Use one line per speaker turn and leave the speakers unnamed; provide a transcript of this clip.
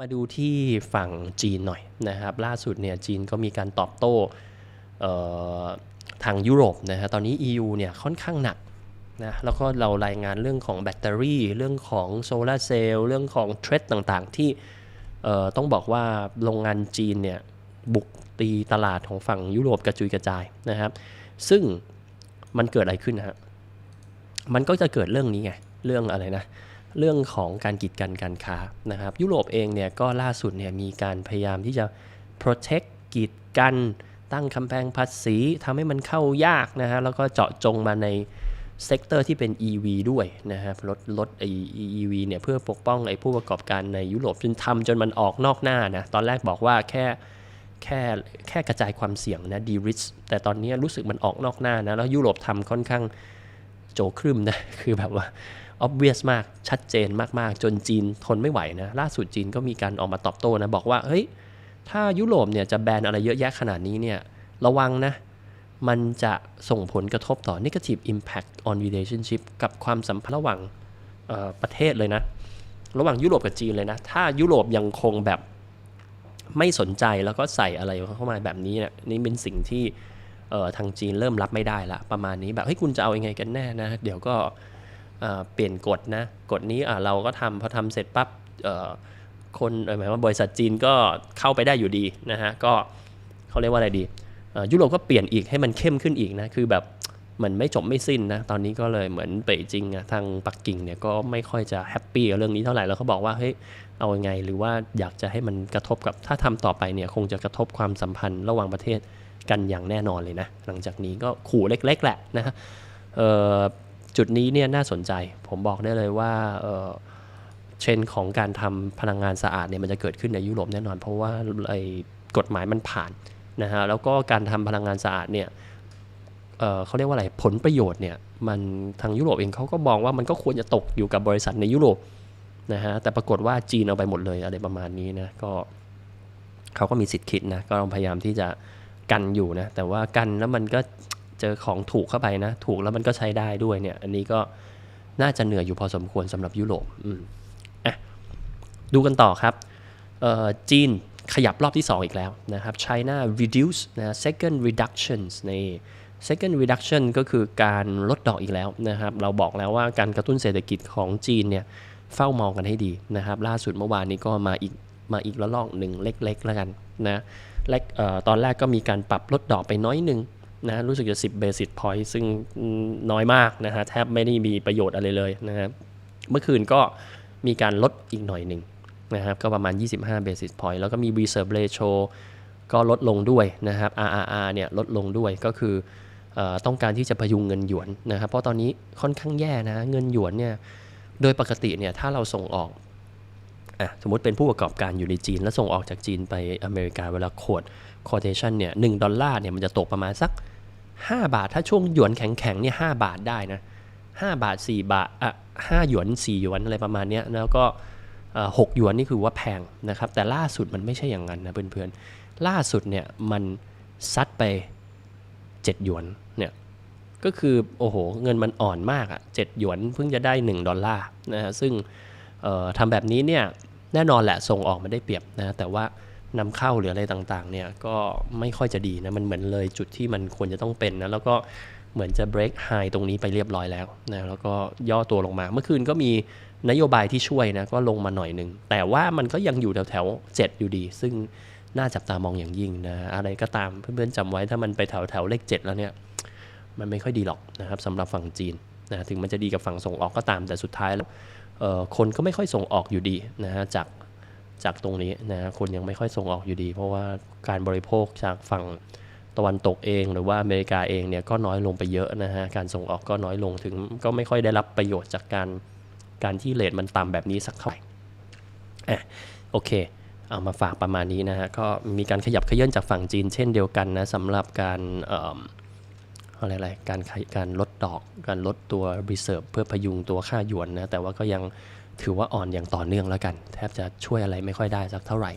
มาดูที่ฝั่งจีนหน่อยนะครับ ล่าสุดเนี่ยจีนก็มีการตอบโต้ทางยุโรปนะฮะตอนนี้ EU เนี่ยค่อนข้างหนักนะแล้วก็เรารายงานเรื่องของแบตเตอรี่ เรื่องของโซลาเซลล์เรื่องของเทรดต่างๆ ที่ต้องบอกว่าโรงงานจีนเนี่ยบุกตีตลาดของฝั่งยุโรปกระจุยกระจายนะครับ ซึ่งมันเกิดอะไรขึ้นนะฮะมันก็จะเกิดเรื่องนี้ไงเรื่องอะไรนะเเรื่องของการกีดกันการค้านะครับ ยุโรปเองเนี่ยก็ล่าสุดเนี่ยมีการพยายามที่จะ protect กีดกัน ตั้งคำแพงภาษีทำให้มันเข้ายากนะฮะแล้วก็เจาะจงมาในเซกเตอร์ที่เป็น EV ด้วยนะครับลดลดไอ EV เนี่ยเพื่อปกป้องไอผู้ประกอบการในยุโรปจนทำจนมันออกนอกหน้านะ ตอนแรกบอกว่าแค่แค่แค่กระจายความเสี่ยงนะดีริสแต่ตอนนี้รู้สึกมันออกนอกหน้านะ แล้วยุโรปทำค่อนข้างโจครึมนะ คือแบบว่า obvious มากชัดเจนมากๆ จนจีนทนไม่ไหวนะ ล่าสุดจีนก็มีการออกมาตอบโต้นะ บอกว่าเฮ้ยถ้ายุโรปเนี่ยจะแบนอะไรเยอะแยะขนาดนี้เนี่ยระวังนะ มันจะส่งผลกระทบต่อ negative impact on relationship กับความสัมพันธ์ระหว่างประเทศเลยนะ ระหว่างยุโรปกับจีนเลยนะ ถ้ายุโรปยังคงแบบไม่สนใจแล้วก็ใส่อะไรเข้ามาแบบนี้เนี่ยนี่เป็นสิ่งที่ทางจีนเริ่มรับไม่ได้ละประมาณนี้แบบเฮ้ยคุณจะเอายังไงกันแน่นะ เดี๋ยวก็ เปลี่ยนกฎนะกฎนี้เราก็ทำพอทำเสร็จปั๊บคนหมายว่าบริษัทจีนก็เข้าไปได้อยู่ดีนะฮะก็เขาเรียกว่าอะไรดียุโรปก็เปลี่ยนอีกให้มันเข้มขึ้นอีกนะคือแบบมันไม่จบไม่สิ้นนะตอนนี้ก็เลยเหมือนเป่ยจริงอะทางปักกิ่งเนี่ยก็ไม่ค่อยจะแฮปปี้กับเรื่องนี้เท่าไหร่แล้วเขาบอกว่าเฮ้ยเอาไงหรือว่าอยากจะให้มันกระทบกับถ้าทำต่อไปเนี่ยคงจะกระทบความสัมพันธ์ระหว่างประเทศกันอย่างแน่นอนเลยนะหลังจากนี้ก็ขู่เล็กๆแหละนะฮะเออ จุดนี้เนี่ยน่าสนใจ ผมบอกได้เลยว่าเทรนด์ของการทำพลังงานสะอาดเนี่ยมันจะเกิดขึ้นในยุโรปแน่นอน เพราะว่าไอ้กฎหมายมันผ่านนะฮะแล้วก็การทำพลังงานสะอาดเนี่ยเเขาเรียกว่าอะไรผลประโยชน์เนี่ยมันทางยุโรปเองเขาก็มองว่ามันก็ควรจะตกอยู่กับบริษัทในยุโรปนะฮะแต่ปรากฏว่าจีนเอาไปหมดเลยอะไรประมาณนี้นะก็เขาก็มีสิทธิ์คิดนะก็พยายามที่จะกันอยู่นะแต่ว่ากันแล้วมันก็ เจอของถูกเข้าไปนะ ถูกแล้วมันก็ใช้ได้ด้วยเนี่ย อันนี้ก็น่าจะเหนื่อยอยู่พอสมควรสำหรับยุโรปอืมอะดูกันต่อครับเอ่อจีนขยับรอบที่ 2 อีกแล้วนะครับ China reduce นะ second reductions ใน second reduction ก็คือการลดดอกอีกแล้วนะครับ เราบอกแล้วว่าการกระตุ้นเศรษฐกิจของจีนเนี่ยเฝ้ามองกันให้ดีนะครับ ล่าสุดเมื่อวานนี้ก็มาอีกมาอีกระลอกหนึ่งเล็กๆแล้วกันนะแรกตอนแรกก็มีการปรับลดดอกไปน้อยหนึ่ง นะรู้สึกจะ 10 basis point ซึ่งน้อยมากนะฮะแทบไม่ได้มีประโยชน์อะไรเลยนะครับเมื่อคืนก็มีการลดอีกหน่อยหนึ่งนะครับก็ประมาณ 25 basis point แล้วก็มี reserve ratio ก็ลดลงด้วยนะครับ RRR เนี่ยลดลงด้วยก็คืออต้องการที่จะพยุงเงินหยวนนะครับ เพราะตอนนี้ค่อนข้างแย่นะเงินหยวนเนี่ยโดยปกติเนี่ยถ้าเราส่งออก อะสมมติเป็นผู้ประกอบการอยู่ในจีน แล้วส่งออกจากจีนไปอเมริกาเวลาโคด quotation เนี่ยหดอลลาร์เนี่ยมันจะตกประมาณสัก 5 บาท ถ้าช่วงหยวนแข็งๆเนี่ยหบาทได้นะ5บาท 4 บาทอะ5หยวน 4 หยวนอะไรประมาณเนี้ยแล้วก็เอ่อ6หยวนนี่คือว่าแพงนะครับแต่ล่าสุดมันไม่ใช่อย่างนั้นนะเพื่อนๆล่าสุดเนี่ยมันซัดไป 7 หยวนเนี่ยก็คือโอ้โหเงินมันอ่อนมากอะ่ะเจ็ดหยวนเพิ่งจะได้ 1 ดอลลาร์นะฮะซึ่งทำแบบนี้เนี่ย แน่นอนแหละส่งออกมันได้เปรียบนะแต่ว่านำเข้าหรืออะไรต่างๆเนี่ยก็ไม่ค่อยจะดีนะมันเหมือนเลยจุดที่มันควรจะต้องเป็นนะแล้วก็เหมือนจะ break high ตรงนี้ไปเรียบร้อยแล้วนะแล้วก็ย่อตัวลงมา เมื่อคืนก็มีนโยบายที่ช่วยนะก็ลงมาหน่อยหนึ่งแต่ว่ามันก็ยังอยู่แถวๆเจ็ดอยู่ดี ซึ่งน่าจับตามองอย่างยิ่งนะอะไรก็ตามเพื่อนๆจำไว้ถ้ามันไปแถวๆเลขเจ็ดแล้วเนี่ยมันไม่ค่อยดีหรอกนะครับสำหรับฝั่งจีนนะถึงมันจะดีกับฝั่งส่งออกก็ตามแต่สุดท้ายแล้ว คนก็ไม่ค่อยส่งออกอยู่ดีนะฮะจากจากตรงนี้นะฮะคนยังไม่ค่อยส่งออกอยู่ดี เพราะว่าการบริโภคจากฝั่งตะวันตกเอง หรือว่าอเมริกาเองเนี่ยก็น้อยลงไปเยอะนะฮะการส่งออกก็น้อยลงถึง ก็ไม่ค่อยได้รับประโยชน์จากการการที่เลทมันต่ำแบบนี้สักเท่าไหร่อะโอเค เอามาฝากประมาณนี้นะฮะก็มีการขยับเขยื่อนจากฝั่งจีนเช่นเดียวกันนะสำหรับการ อะไรๆการการลดดอกการลดตัว reserve เพื่อพยุงตัวค่าหยวนนะ แต่ว่าก็ยังถือว่าอ่อนอย่างต่อเนื่องแล้วกัน แทบจะช่วยอะไรไม่ค่อยได้สักเท่าไหร่